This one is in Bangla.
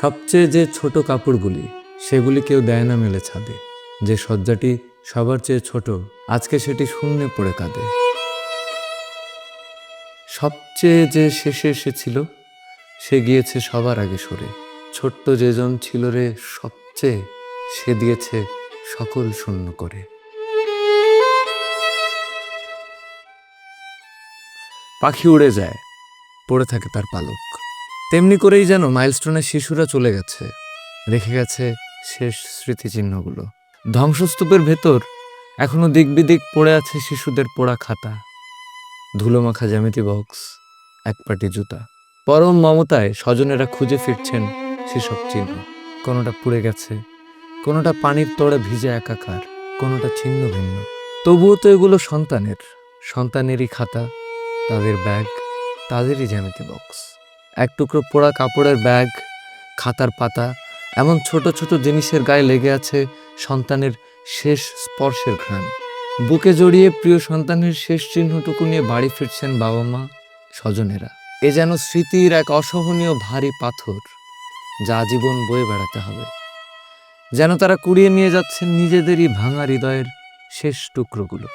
সবচেয়ে যে ছোট কাপড়গুলি, সেগুলি কেউ দেয় না মেলে ছাদে। যে শয্যাটি সবার চেয়ে ছোট, আজকে সেটি শূন্যে পড়ে কাঁদে। সবচেয়ে যে শেষে এসেছিল, সে গিয়েছে সবার আগে সরে। ছোট্ট যেজন ছিল রে সবচেয়ে, সে দিয়েছে সকল শূন্য করে। পাখি উড়ে যায়, পড়ে থাকে তার পালক। তেমনি করেই যেন মাইলস্টোনের শিশুরা চলে গেছে, রেখে গেছে শেষ স্মৃতিচিহ্নগুলো। ধ্বংসস্তূপের ভেতর এখনও দিক বিদিক পড়ে আছে শিশুদের পোড়া খাতা। ধুলোমাখা জ্যামিতি বক্স এক পাটি জুতা। পরম মমতায় স্বজনেরা খুঁজে ফিরছেন সেসব চিহ্ন। কোনোটা পুড়ে গেছে, কোনোটা পানির তড়ে ভিজে একাকার, কোনোটা ছিন্ন ভিন্ন। তবুও তো এগুলো সন্তানের, সন্তানেরই খাতা, তাদের ব্যাগ, তাদেরই জ্যামিতি বক্স। এক টুকরো পোড়া কাপড়ের ব্যাগ, খাতার পাতা, এমন ছোট ছোট জিনিসের গায়ে লেগে আছে সন্তানের শেষ স্পর্শের ঘ্রাণ। বুকে জড়িয়ে প্রিয় সন্তানের শেষ চিহ্নটুকু নিয়ে বাড়ি ফিরছেন বাবা মা স্বজনেরা। এ যেন স্মৃতির এক অসহনীয় ভারী পাথর যা জীবন বয়ে বেড়াতে হবে। যেন তারা কুড়িয়ে নিয়ে যাচ্ছেন নিজেদেরই ভাঙা হৃদয়ের শেষ টুকরোগুলো।